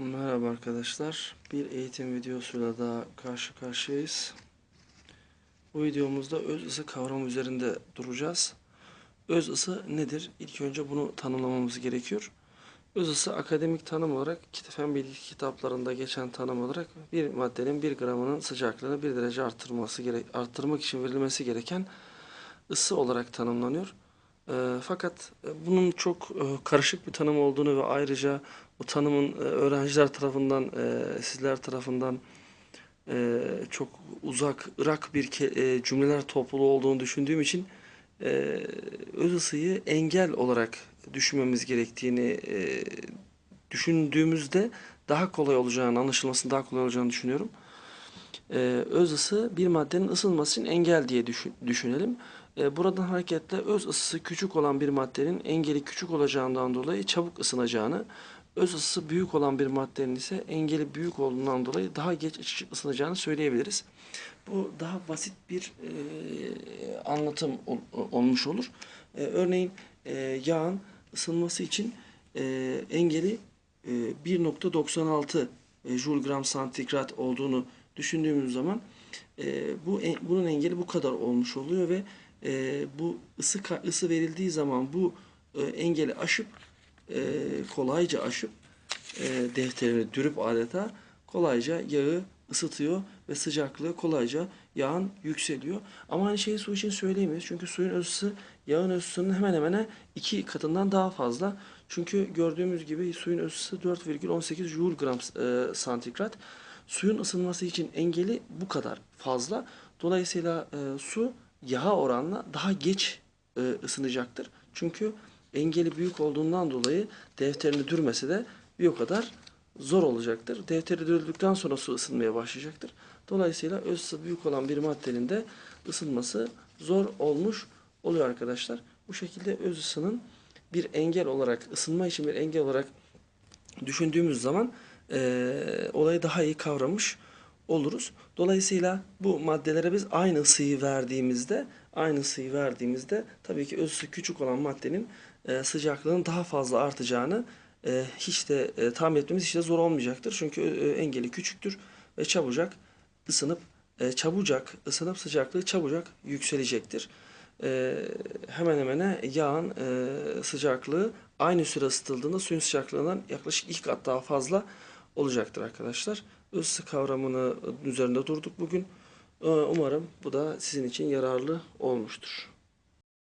Merhaba arkadaşlar. Bir eğitim videosuyla daha karşı karşıyayız. Bu videomuzda öz ısı kavramı üzerinde duracağız. Öz ısı nedir? İlk önce bunu tanımlamamız gerekiyor. Öz ısı akademik tanım olarak fen bilgi kitaplarında geçen tanım olarak bir maddenin bir gramının sıcaklığını bir derece arttırması gerek arttırmak için verilmesi gereken ısı olarak tanımlanıyor. E, fakat bunun çok e, karışık bir tanım olduğunu ve ayrıca bu tanımın e, öğrenciler tarafından, e, sizler tarafından e, çok uzak, ırak bir cümleler topluluğu olduğunu düşündüğüm için öz ısıyı engel olarak düşünmemiz gerektiğini düşündüğümüzde daha kolay olacağını, anlaşılmasının daha kolay olacağını düşünüyorum. Öz ısı bir maddenin ısınması için engel diye düşün- düşünelim. Ee, buradan hareketle öz ısısı küçük olan bir maddenin engeli küçük olacağından dolayı çabuk ısınacağını, öz ısısı büyük olan bir maddenin ise engeli büyük olduğundan dolayı daha geç ısınacağını söyleyebiliriz. Bu daha basit bir e, anlatım ol- olmuş olur. E, örneğin e, yağın ısınması için e, engeli e, 1.96 e, Joule gram santigrat olduğunu düşündüğümüz zaman e, bu bunun engeli bu kadar olmuş oluyor ve e, bu ısı ısı verildiği zaman bu e, engeli aşıp e, kolayca aşıp e, defterini dürüp adeta kolayca yağı ısıtıyor ve sıcaklığı kolayca yağın yükseliyor. Ama aynı şeyi su için söyleyemeyiz. Çünkü suyun ısısı yağın ısısının hemen hemen iki katından daha fazla. Çünkü gördüğümüz gibi suyun ısısı 4,18 joule gram e, santigrat. Suyun ısınması için engeli bu kadar fazla. Dolayısıyla e, su yağa oranla daha geç e, ısınacaktır. Çünkü engeli büyük olduğundan dolayı defterini dürmesi de bir o kadar zor olacaktır. Defteri dürüldükten sonra su ısınmaya başlayacaktır. Dolayısıyla öz ısı büyük olan bir maddenin de ısınması zor olmuş oluyor arkadaşlar. Bu şekilde öz ısının bir engel olarak, ısınma için bir engel olarak düşündüğümüz zaman eee, olayı daha iyi kavramış oluruz. Dolayısıyla bu maddelere biz aynı ısıyı verdiğimizde, aynı ısıyı verdiğimizde tabii ki öz ısı küçük olan maddenin eee, sıcaklığının daha fazla artacağını eee, hiç de eee, tahmin etmemiz hiç de zor olmayacaktır. Çünkü eee, engeli küçüktür ve çabucak ısınıp eee, çabucak ısınıp sıcaklığı çabucak yükselecektir. Eee, hemen hemen yağın eee, sıcaklığı aynı süre ısıtıldığında suyun sıcaklığından yaklaşık iki kat daha fazla olacaktır arkadaşlar. Isı kavramını üzerinde durduk bugün. Ee, Umarım bu da sizin için yararlı olmuştur.